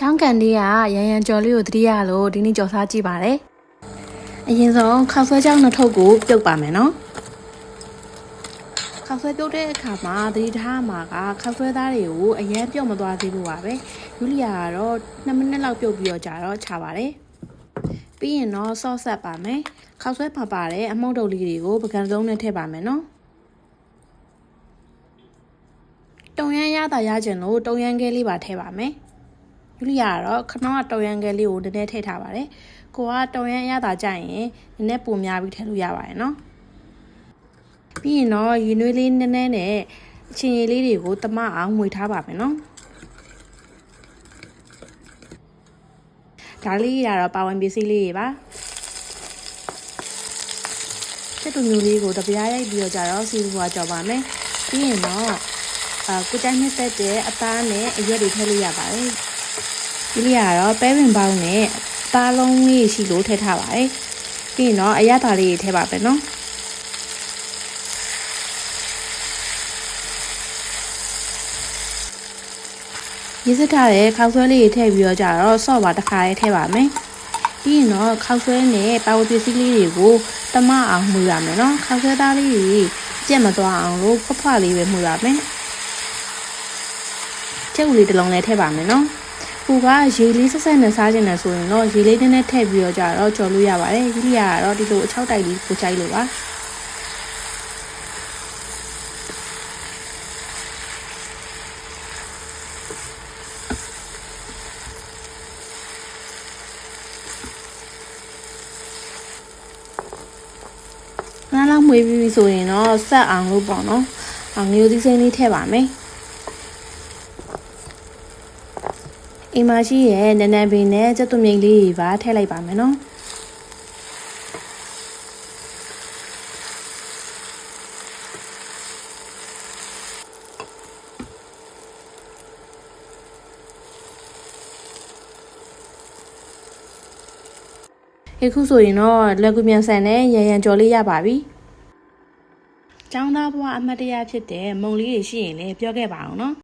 ချောင်းကန်လေးကရန်ရန်ကြော်လေးကိုတတိယလို့ဒီနေ့ကြော်စားကြည့်ပါမယ်အရင်ဆုံးခောက်ဆွဲကြောင်းနှစ်ထုပ်ကိုပြုတ်ပါမယ်နော်ခောက်ဆွဲပြုတ်တဲ့အခါမှာသတိထားမှာကခောက်ဆွဲသားတွေကိုအရင်ပြုတ်မသွားသေးဘူးပါပဲယူလီယာကတော့2မိနစ်လောက်ပြုတ်ပြီးတော့ကြာတော့ခြာပါတယ်ပြီးရင်တော့ဆော့ဆက်ပါမယ်ခောက်ဆွဲပါပါတဲ့အမှုန့်တုပ်လေးတွေကိုပကံစုံနဲ့ထည့်ပါမယ်နော်တုံရမ်းရတာရကျင်လို့တုံရမ်းကဲလေးပါထည့်ပါမယ် ယူလီယာကတော့ခနောကတုံရမ်းကဲလေးကိုနည်းနည်းထည့်ထားပါတယ်ကိုကတုံရမ်းရတာကြရင်နည်းနည်းပုံများပြီးထည့်လို့ရပါတယ်နော်ပြီးရင်တော့ရေနွေးလေးနည်းနည်းနဲ့အချင်းရည်လေးတွေကိုတမအောင်ငွေထားပါမယ်နော်ဒါလေးရတော့ပါဝင်ပစ္စည်းလေးတွေပါချက်တူမျိုးလေးကိုတပြားရိုက်ပြီးတော့ကြတော့စီးပွားကြော်ပါမယ်ပြီးရင်တော့အာကိုတိုင်းနှစ်သက်တဲ့အသားနဲ့အရွက်တွေထည့်လို့ရပါတယ်။ ဒီလေးကတော့ပဲဝင်ပေါင်းနဲ့အသားလုံးလေးရှိလို့ထည့်ထားပါတယ်။ပြီးရင်တော့အရသာလေးတွေထည့်ပါပဲနော်။ရေးစထားတဲ့ခောက်ဆွဲလေးတွေထည့်ပြီးတော့ကြတော့ဆော့ပါတစ်ခါလေးထည့်ပါမယ်။ပြီးရင်တော့ခောက်ဆွဲနဲ့ပါဝပစ္စည်းလေးတွေကိုတမအောင်မှုရမယ်နော်။ခောက်ဆွဲသားလေးတွေကြက်မသွားအောင်လို့ဖွားဖွားလေးပဲမှုရမယ်။ချက်ဦးလေးတစ်လုံးလည်းထည့်ပါမယ်နော်။ ဟိုကရေလေးဆက်ဆက်နဲ့စားခြင်းနဲ့ဆိုရင်တော့ရေလေးနည်းနည်းထည့်ပြီးတော့ကြတော့ကြော်လို့ရပါတယ်။ဒီလိကတော့ဒီလိုအချောက်တိုက်လေးကိုချိုက်လို့ပါ။နားလောက်မွေးပြီးဆိုရင်တော့ဆက်အောင်လို့ပေါ့နော်။အငရုတ်သီးစိမ်းလေးထည့်ပါမယ်။ အိမ်မှာရှိရဲ့နန်းနန်းပင်နဲ့ကြက်သွန်မြိတ်လေးတွေပါထည့်လိုက်ပါမယ်နော်အခုဆိုရင်တော့လက်ကူမြန်ဆန်နဲ့ရရန်ကြော်လေးရပါပြီ။ចောင်းသားဘွားအမတ်တရဖြစ်တဲ့မုံလေးတွေရှိရင်လည်းပြောခဲ့ပါအောင်နော်